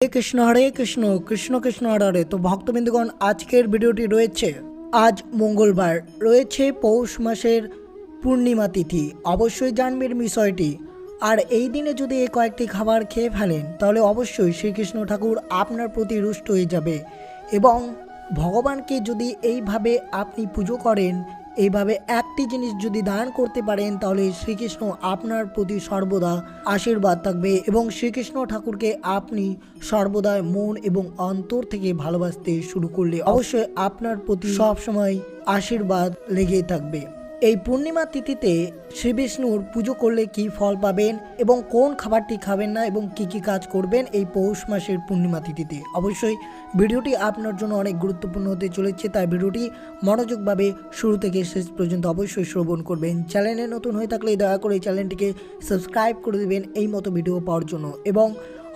হরে কৃষ্ণ হরে কৃষ্ণ কৃষ্ণ কৃষ্ণ, হরে হরে। তো ভক্তবিন্দুগণ, আজকের ভিডিওটি রয়েছে, আজ মঙ্গলবার, রয়েছে পৌষ মাসের পূর্ণিমা তিথি। অবশ্যই জানবেন বিষয়টি। আর এই দিনে যদি এই কয়েকটি খাবার খেয়ে ফেলেন, তাহলে অবশ্যই শ্রীকৃষ্ণ ঠাকুর আপনার প্রতি রুষ্ট হয়ে যাবে। এবং ভগবানকে যদি এইভাবে আপনি পুজো করেন এইভাবে একটি জিনিস যদি দান করতে পারেন, তাহলে শ্রীকৃষ্ণ আপনার প্রতি সর্বদা আশীর্বাদ থাকবে এবং শ্রীকৃষ্ণ ঠাকুরকে আপনি সর্বদা মন এবং অন্তর থেকে ভালোবাসতে শুরু করলে অবশ্যই আপনার প্রতি সবসময় আশীর্বাদ লেগেই থাকবে। এই পূর্ণিমা তিথিতে শ্রী বিষ্ণুর পুজো করলে কি ফল পাবেন এবং কোন খাবারটি খাবেন না এবং কি কি কাজ করবেন এই পৌষ মাসের পূর্ণিমা তিথিতে? অবশ্যই ভিডিওটি আপনার জন্য অনেক গুরুত্বপূর্ণ হতে চলেছে, তাই ভিডিওটি মনোযোগভাবে শুরু থেকে শেষ পর্যন্ত অবশ্যই শ্রবণ করবেন। চ্যানেলে নতুন হয়ে থাকলে দয়া করে চ্যানেলটিকে সাবস্ক্রাইব করে দেবেন এই মতো ভিডিও পাওয়ার জন্য। এবং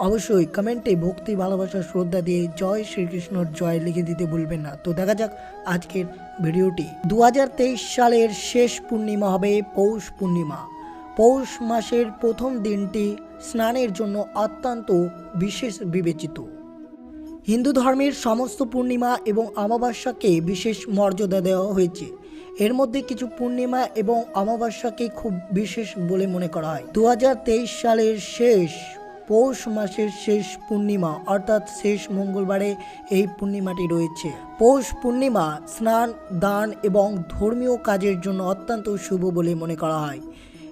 অবশ্যই কমেন্টে ভক্তি, ভালোবাসা, শ্রদ্ধা দিয়ে জয় শ্রীকৃষ্ণর জয় লিখে দিতে ভুলবেন না। তো দেখা যাক আজকের ভিডিওটি। দু হাজার তেইশ সালের শেষ পূর্ণিমা হবে পৌষ পূর্ণিমা। পৌষ মাসের প্রথম দিনটি স্নানের জন্য অত্যন্ত বিশেষ বিবেচিত। হিন্দু ধর্মের সমস্ত পূর্ণিমা এবং অমাবস্যাকে বিশেষ মর্যাদা দেওয়া হয়েছে। এর মধ্যে কিছু পূর্ণিমা এবং অমাবস্যাকে খুব বিশেষ বলে মনে করা হয়। দু হাজার তেইশ সালের শেষ পৌষ মাসের শেষ পূর্ণিমা, অর্থাৎ শেষ মঙ্গলবারে এই পূর্ণিমাটি রয়েছে। পৌষ পূর্ণিমা স্নান, দান এবং ধর্মীয় কাজের জন্য অত্যন্ত শুভ বলে মনে করা হয়।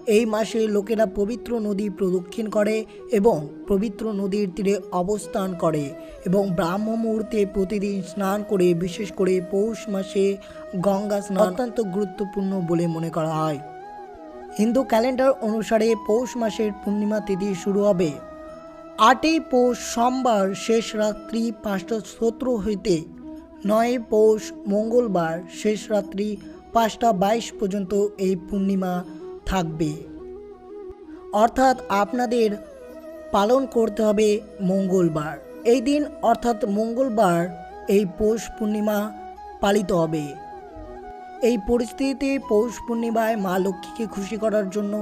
এই মাসে লোকেরা পবিত্র নদী প্রদক্ষিণ করে এবং পবিত্র নদীর তীরে অবস্থান করে এবং ব্রাহ্ম মুহূর্তে প্রতিদিন স্নান করে, বিশেষ করে পৌষ মাসে গঙ্গা স্নান অত্যন্ত গুরুত্বপূর্ণ বলে মনে করা হয়। হিন্দু ক্যালেন্ডার অনুসারে পৌষ মাসের পূর্ণিমা তিথি শুরু হবে। আটই পৌষ সোমবার শেষ রাত্রি পাঁচটা সতেরো হইতে নয় পৌষ মঙ্গলবার শেষ রাত্রি পাঁচটা বাইশ পর্যন্ত এই পূর্ণিমা থাকবে। অর্থাৎ আপনাদের পালন করতে হবে মঙ্গলবার। এই দিন অর্থাৎ মঙ্গলবার এই পৌষ পূর্ণিমা পালিত হবে। এই পরিস্থিতিতে পৌষ পূর্ণিমায় মা লক্ষ্মীকে খুশি করার জন্য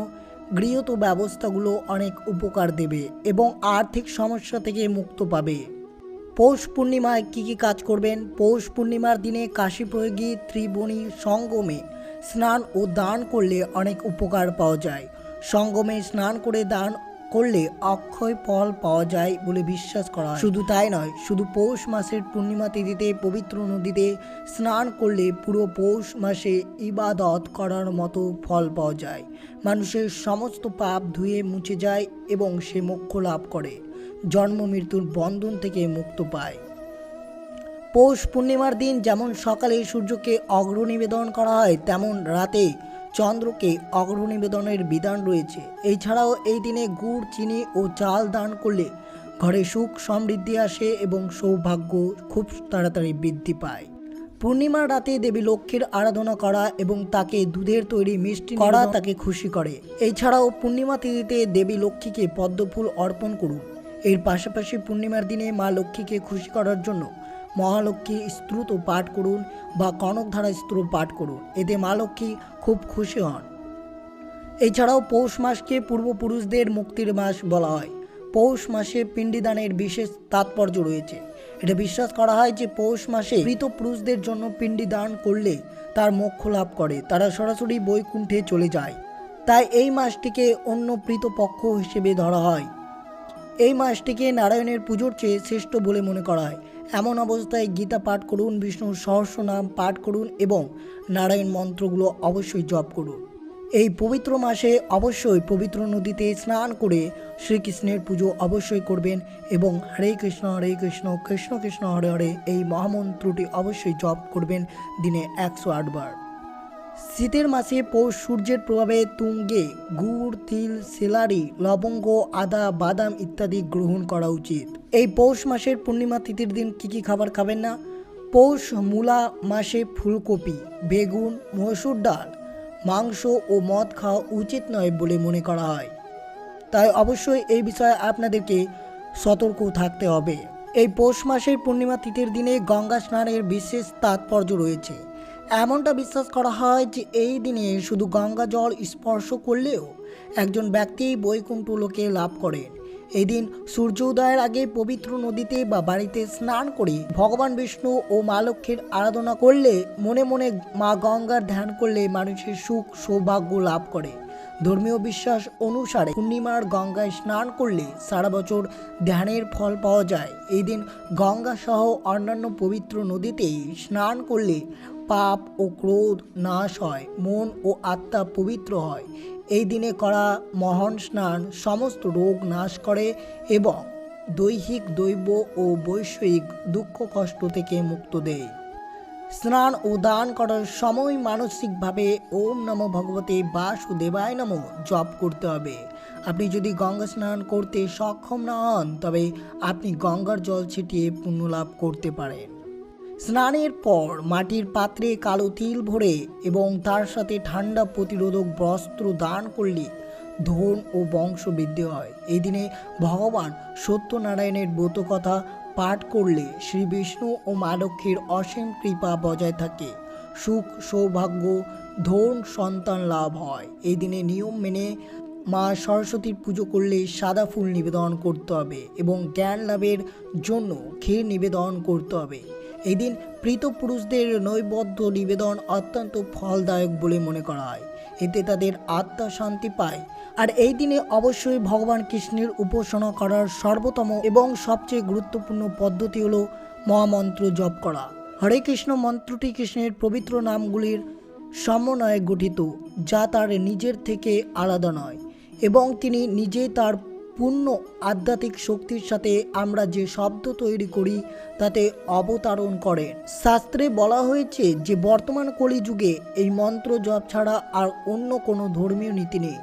গৃহীত ব্যবস্থাগুলো অনেক উপকার দেবে এবং আর্থিক সমস্যা থেকে মুক্ত পাবে। পৌষ পূর্ণিমায় কী কী কাজ করবেন? পৌষ পূর্ণিমার দিনে কাশী প্রয়োগী ত্রিবণী, সঙ্গমে স্নান ও দান করলে অনেক উপকার পাওয়া যায়। সঙ্গমে স্নান করে দান করলে অক্ষয় ফল পাওয়া যায় বলে বিশ্বাস করা হয়। শুধু তাই নয়, শুধু পৌষ মাসের পূর্ণিমা তিথিতে, পবিত্র নদীতে স্নান করলে পুরো পৌষ মাসে ইবাদত করার মতো ফল পাওয়া যায়। মানুষের সমস্ত পাপ ধুয়ে মুছে যায় এবং সে মোক্ষ লাভ করে। জন্ম মৃত্যুর বন্ধন থেকে মুক্ত পায়। পৌষ পূর্ণিমার দিন যেমন সকালে সূর্যকে অগ্র নিবেদন করা হয়, তেমন রাতে চন্দ্রকে অগ্র নিবেদনের বিধান রয়েছে। এছাড়াও এই দিনে গুড় চিনি ও চাল দান করলে ঘরে সুখ সমৃদ্ধি আসে এবং সৌভাগ্য খুব তাড়াতাড়ি বৃদ্ধি পায়। পূর্ণিমার রাতে দেবী লক্ষ্মীর আরাধনা করা এবং তাকে দুধের তৈরি মিষ্টি করা তাকে খুশি করে। এছাড়াও পূর্ণিমা তিথিতে দেবী লক্ষ্মীকে পদ্মফুল অর্পণ করুন। এর পাশাপাশি পূর্ণিমার দিনে মা লক্ষ্মীকে খুশি করার জন্য মহালক্ষ্মী স্ত্রুত পাঠ করুন বা কনকধারা স্ত্র পাঠ করুন। এতে মা লক্ষ্মী খুব খুশি হন। এছাড়াও পৌষ মাসকে পূর্বপুরুষদের মুক্তির মাস বলা হয়। পৌষ মাসে পিণ্ডিদানের বিশেষ তাৎপর্য রয়েছে। এটা বিশ্বাস করা হয় যে পৌষ মাসে মৃত পুরুষদের জন্য পিণ্ডি দান করলে তার মোক্ষ লাভ করে, তারা সরাসরি বৈকুণ্ঠে চলে যায়। তাই এই মাসটিকে অন্য প্রীত পক্ষ হিসেবে ধরা হয়। এই মাসটিকে নারায়ণের পুজোর চেয়ে শ্রেষ্ঠ বলে মনে করা হয়। এমন অবস্থায় গীতা পাঠ করুন বিষ্ণুর সহস্র নাম পাঠ করুন এবং নারায়ণ মন্ত্রগুলো অবশ্যই জপ করুন। এই পবিত্র মাসে অবশ্যই পবিত্র নদীতে স্নান করে শ্রীকৃষ্ণের পুজো অবশ্যই করবেন এবং হরে কৃষ্ণ হরে কৃষ্ণ কৃষ্ণ কৃষ্ণ, হরে হরে এই মহামন্ত্রটি অবশ্যই জপ করবেন দিনে একশো আটবার। শীতের মাসে পৌষ সূর্যের প্রভাবে তুঙ্গে, গুড়, তিল, সেলারি, লবঙ্গ, আদা, বাদাম ইত্যাদি গ্রহণ করা উচিত। এই পৌষ মাসের পূর্ণিমা তিথির দিন কি কি খাবার খাবেন না? পৌষ, মূলা, মাসে ফুলকপি, বেগুন, মসুর ডাল, মাংস ও মদ খাওয়া উচিত নয় বলে মনে করা হয়। তাই অবশ্যই এই বিষয়ে আপনাদেরকে সতর্ক থাকতে হবে। এই পৌষ মাসের পূর্ণিমা তিথির দিনে গঙ্গা স্নানের বিশেষ তাৎপর্য রয়েছে। এমনটা বিশ্বাস করা হয় যে এই দিনে শুধু গঙ্গা জল স্পর্শ করলেও একজন ব্যক্তি বৈকুণ্ঠ লোকে লাভ করেন এই দিন সূর্য উদয়ের আগে পবিত্র নদীতে বা বাড়িতে স্নান করে ভগবান বিষ্ণু ও মা লক্ষ্মীর আরাধনা করলে মনে মনে মা গঙ্গার ধ্যান করলে মানুষের সুখ, সৌভাগ্য লাভ করে। ধর্মীয় বিশ্বাস অনুসারে পূর্ণিমার গঙ্গায় স্নান করলে সারা বছর ধ্যানের ফল পাওয়া যায়। এই দিন গঙ্গা সহ অন্যান্য পবিত্র নদীতে স্নান করলে পাপ ও ক্রোধ নাশ হয়, মন ও আত্মা পবিত্র হয়। এই দিনে করা মহান স্নান সমস্ত রোগ নাশ করে এবং দৈহিক দৈব ও বৈষয়িক দুঃখ কষ্ট থেকে মুক্ত দেয়। স্নান ও দান করার সময় মানসিকভাবে ওম নমো ভগবতে বাসুদেবায় নমো জপ করতে হবে। আপনি যদি গঙ্গা স্নান করতে সক্ষম না হন, তবে আপনি গঙ্গার জল ছিটিয়ে পুণ্য লাভ করতে পারেন। স্নানের পর মাটির পাত্রে কালো তিল ভরে এবং তার সাথে ঠান্ডা প্রতিরোধক বস্ত্র দান করলে ধন ও বংশ বৃদ্ধি হয়। এই দিনে ভগবান সত্যনারায়ণের ব্রত কথা পাঠ করলে শ্রী বিষ্ণু ও মা লক্ষ্মীর অসীম কৃপা বজায় থাকে। সুখ, সৌভাগ্য, ধন, সন্তান লাভ হয়। এই দিনে নিয়ম মেনে মা সরস্বতীর পুজো করলে সাদা ফুল নিবেদন করতে হবে এবং জ্ঞান লাভের জন্য ক্ষীর নিবেদন করতে হবে। এই দিন প্রীত পুরুষদের নৈবদ্ধ নিবেদন অত্যন্ত ফলদায়ক বলে মনে করা হয়। এতে তাদের আত্মা শান্তি পায়। আর এই দিনে অবশ্যই ভগবান কৃষ্ণের উপাসনা করার সর্বোত্তম এবং সবচেয়ে গুরুত্বপূর্ণ পদ্ধতি হলো মহামন্ত্র জপ করা। হরে কৃষ্ণ মন্ত্রটি কৃষ্ণের পবিত্র নামগুলির সমন্বয়ে গঠিত, যা তার নিজের থেকে আলাদা নয়, এবং তিনি নিজে তার পূর্ণ আধ্যাত্মিক শক্তির সাথে আমরা যে শব্দ তৈরি করি, তাতে অবতারণ করেন শাস্ত্রে বলা হয়েছে যে, বর্তমান কলিযুগে এই মন্ত্র জপ ছাড়া আর অন্য কোনো ধর্মীয় নীতি নেই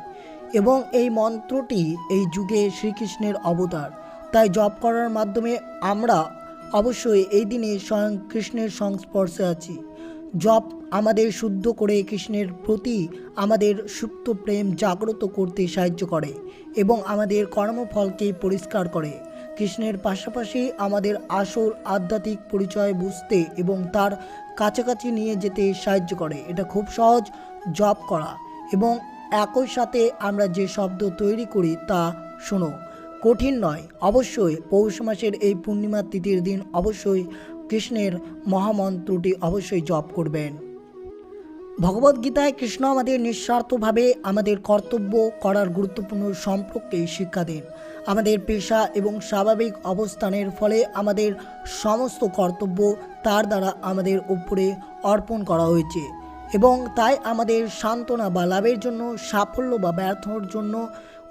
এবং এই মন্ত্রটি এই যুগে শ্রীকৃষ্ণের অবতার। তাই জপ করার মাধ্যমে আমরা অবশ্যই এই দিনে স্বয়ং কৃষ্ণের সংস্পর্শে আছি। জপ আমাদের শুদ্ধ করে কৃষ্ণের প্রতি আমাদের সুপ্ত প্রেম জাগ্রত করতে সাহায্য করে এবং আমাদের কর্মফলকে পরিষ্কার করে। কৃষ্ণের পাশাপাশি আমাদের আসল আধ্যাত্মিক পরিচয় বুঝতে এবং তার কাছাকাছি নিয়ে যেতে সাহায্য করে। এটা খুব সহজ জপ করা এবং একই সাথে আমরা যে শব্দ তৈরি করি তা শোনো। কঠিন নয়, অবশ্যই। পৌষ মাসের এই পূর্ণিমা তিথির দিন অবশ্যই কৃষ্ণের মহামন্ত্রটি অবশ্যই জপ করবেন। ভগবদ্গীতায় কৃষ্ণ আমাদের নিঃস্বার্থভাবে আমাদের কর্তব্য করার গুরুত্বপূর্ণ সম্পর্কে শিক্ষা দেন। আমাদের পেশা এবং স্বাভাবিক অবস্থানের ফলে আমাদের সমস্ত কর্তব্য তার দ্বারা আমাদের উপরে অর্পণ করা হয়েছে এবং তাই আমাদের সান্ত্বনা বা লাভের জন্য, সাফল্য বা ব্যর্থর জন্য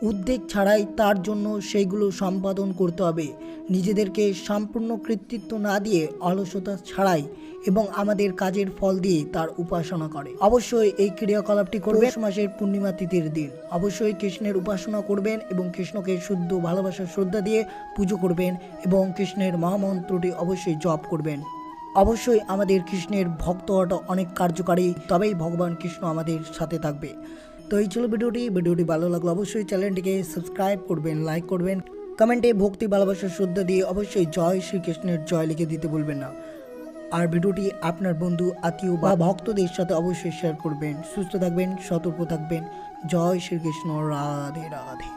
উদ্বেগ ছাড়াই তার জন্য সেইগুলো সম্পাদন করতে হবে। নিজেদেরকে সম্পূর্ণ কৃতিত্ব না দিয়ে অলসতা ছাড়াই এবং আমাদের কাজের ফল দিয়ে তার উপাসনা করে। অবশ্যই এই ক্রিয়াকলাপটি করবে মাসের পূর্ণিমা তিথির দিন। অবশ্যই কৃষ্ণের উপাসনা করবেন এবং কৃষ্ণকে শুদ্ধ ভালোবাসা শ্রদ্ধা দিয়ে পুজো করবেন এবং কৃষ্ণের মহামন্ত্রটি অবশ্যই জপ করবেন। অবশ্যই আমাদের কৃষ্ণের ভক্ত হওয়াটা অনেক কার্যকারী। তবেই ভগবান কৃষ্ণ আমাদের সাথে থাকবে। তো এই ছিল ভিডিওটি। ভিডিওটি ভালো লাগল অবশ্যই চ্যানেলটিকে সাবস্ক্রাইব করবেন, লাইক করবেন। কমেন্টে ভক্তি ভালোবাসার শ্রদ্ধা দিয়ে অবশ্যই জয় শ্রীকৃষ্ণের জয় লিখে দিতে বলবেন না। আর ভিডিওটি আপনার বন্ধু, আত্মীয় বা ভক্তদের সাথে অবশ্যই শেয়ার করবেন। সুস্থ থাকবেন, সতর্ক থাকবেন। জয় শ্রীকৃষ্ণ, রাধে রাধে।